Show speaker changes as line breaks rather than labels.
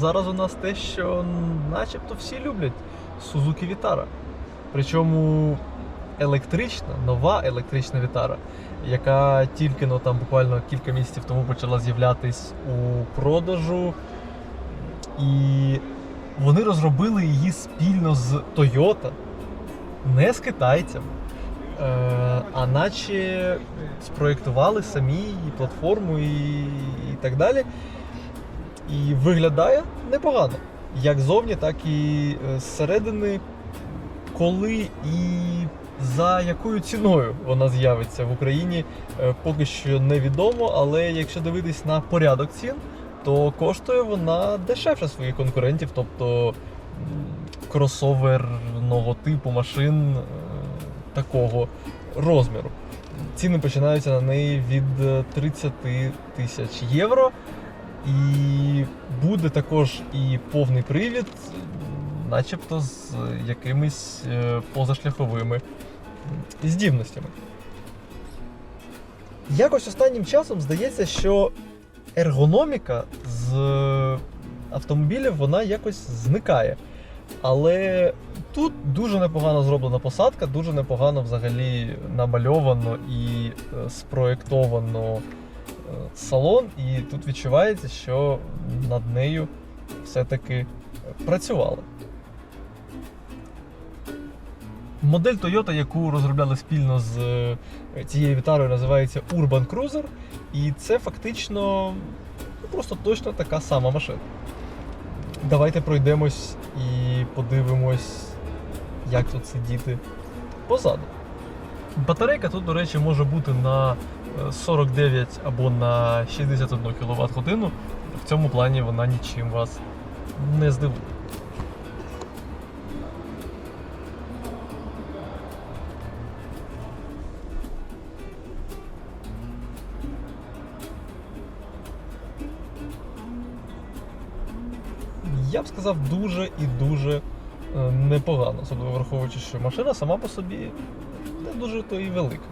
Зараз у нас те, що начебто всі люблять Suzuki Vitara. Причому електрична, нова електрична Vitara, яка тільки ну, там буквально кілька місяців тому почала з'являтись у продажу. І вони розробили її спільно з Toyota, не з китайцями. Е, а наче спроєктували самі платформу, і, і так далі. І виглядає непогано. Як зовні, так і е, зсередини. Коли і за якою ціною вона з'явиться в Україні, е, поки що невідомо, але якщо дивитись на порядок цін, то коштує вона дешевше своїх конкурентів, тобто кросоверного типу машин е, такого розміру. Ціни починаються на неї від е, 30 тисяч євро. І буде також і повний привід, начебто з якимись е, позашляховими здібностями. Якось останнім часом здається, що ергономіка з автомобілів вона якось зникає. Але тут дуже непогано зроблена посадка, дуже непогано взагалі намальовано і е, спроєктовано е, салон, і тут відчувається, що над нею все-таки працювали. Модель Toyota, яку розробляли спільно з е, цією вітарою, називається Urban Cruiser, і це фактично ну, просто точно така сама машина. Давайте пройдемось і подивимось, як тут сидіти позаду. Батарейка тут, до речі, може бути на е, 49 або на 61 кВт годину. В цьому плані вона нічим вас не здивує. Я б сказав, дуже і дуже е, непогано, особливо враховуючи, що машина сама по собі не дуже то і велика.